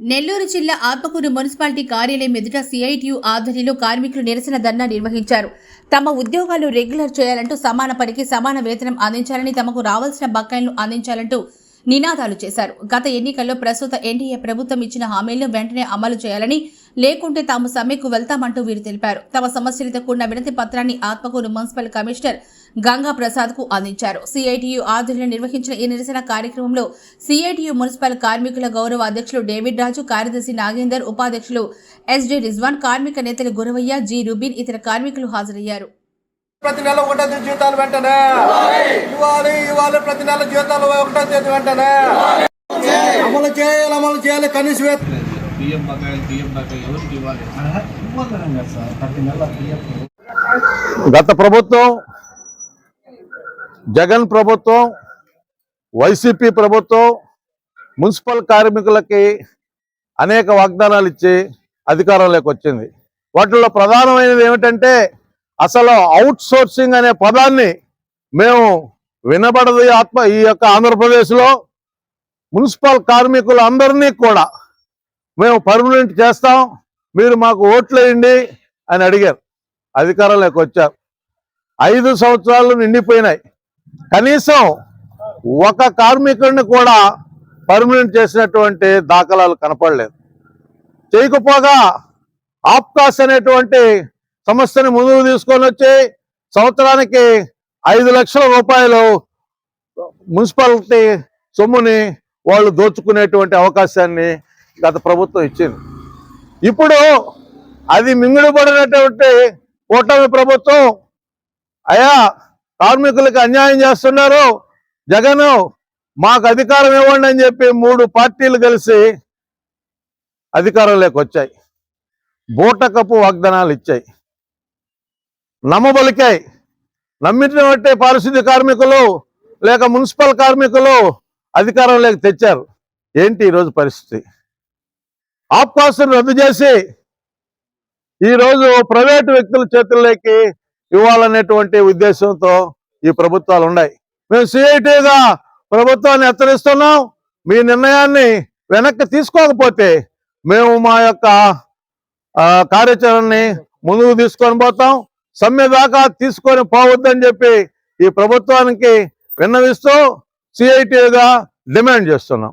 నెల్లూరు జిల్లా ఆత్మకూరు మున్సిపాలిటీ కార్యాలయం ఎదుట సిఐటియు ఆధ్వర్యంలో కార్మికులు నిరసన ధర్నా నిర్వహించారు. తమ ఉద్యోగాలు రెగ్యులర్ చేయాలంటూ సమాన పనికి సమాన వేతనం అందించాలని తమకు రావాల్సిన బకాయిలను అందించాలంటూ నినాదాలు చేశారు. గత ఎన్నికల్లో ప్రస్తుత ఎన్డీఏ ప్రభుత్వం ఇచ్చిన హామీలను వెంటనే అమలు చేయాలని లేకుంటే తాము సమ్మెకు వెళ్తామంటూ వీరు తెలిపారు. తమ సమస్యలతో కూడిన వినతి పత్రాన్ని ఆత్మకూరు మున్సిపల్ కమిషనర్ గంగా ప్రసాద్కు అందించారు. సిఐటియు ఆధ్వర్యంలో నిర్వహించిన ఈ నిరసన కార్యక్రమంలో సిఐటియు మున్సిపల్ కార్మికుల గౌరవ అధ్యక్షులు డేవిడ్ రాజు కార్యదర్శి నాగేందర్ ఉపాధ్యక్షులు ఎస్డి రిజ్వాన్ కార్మిక నేతలు గురవయ్య జి రూబిన్ ఇతర కార్మికులు హాజరయ్యారు. ప్రతి నెల ఒకటో తేదీ జీతాలు వెంటనే. ఇవ్వాలి ఇవ్వాలి. ప్రతి నెల జీతాలు ఒకటో తేదీ వెంటనే. అమలు చేయాలి అమలు చేయాలి. కనీస బియ్యం బకాయిలు బియ్యం బకాయిలు ఎవరికి ఇవ్వాలి? ఇవ్వగలం కదా సార్. ప్రతి నెల బియ్యం గత ప్రభుత్వం జగన్ ప్రభుత్వం వైసీపీ ప్రభుత్వం మున్సిపల్ కార్మికులకి అనేక వాగ్దానాలు ఇచ్చి అధికారంలోకి వచ్చింది. వాటిలో ప్రధానమైనది ఏమిటంటే అసలు అవుట్ సోర్సింగ్ అనే పదాన్ని మేము వినబడదు ఆత్మ ఈ యొక్క ఆంధ్రప్రదేశ్లో మున్సిపల్ కార్మికులందరినీ కూడా మేము పర్మనెంట్ చేస్తాం మీరు మాకు ఓట్లు వేయండి అని అడిగారు. అధికారంలోకి వచ్చారు. ఐదు సంవత్సరాలు నిండిపోయినాయి. కనీసం ఒక కార్మికుడిని కూడా పర్మనెంట్ చేసినటువంటి దాఖలాలు కనపడలేదు. చేయకపోగా ఆప్కాస్ అనేటువంటి సమస్యని ముందుకు తీసుకొని వచ్చి సంవత్సరానికి ఐదు లక్షల రూపాయలు మున్సిపాలిటీ సొమ్ముని వాళ్ళు దోచుకునేటువంటి అవకాశాన్ని గత ప్రభుత్వం ఇచ్చింది. ఇప్పుడు అది మింగుడుపడినటువంటి కూటమి ప్రభుత్వం అయా కార్మికులకు అన్యాయం చేస్తున్నారు. జగన్ మాకు అధికారం ఇవ్వండి అని చెప్పి మూడు పార్టీలు కలిసి అధికారంలోకి వచ్చాయి. బూటకపు వాగ్దానాలు ఇచ్చాయి. నమ్మబలికాయి. నమ్మినట్టే పారిశుద్ధ్య కార్మికులు లేక మున్సిపల్ కార్మికులు అధికారంలోకి తెచ్చారు. ఏంటి ఈరోజు పరిస్థితి? ఆప్కాసును రద్దు చేసి ఈరోజు ప్రైవేటు వ్యక్తుల చేతుల్లోకి ఇవ్వాలనేటువంటి ఉద్దేశంతో ఈ ప్రభుత్వాలు ఉన్నాయి. మేము సిఐటిగా ప్రభుత్వాన్ని హెచ్చరిస్తున్నాం. మీ నిర్ణయాన్ని వెనక్కి తీసుకోకపోతే మేము మా యొక్క కార్యాచరణని ముందుకు తీసుకొని పోతాం. సమ్మె దాకా తీసుకొని పోవద్దని చెప్పి ఈ ప్రభుత్వానికి విన్నవిస్తూ సిఐటిగా డిమాండ్ చేస్తున్నాం.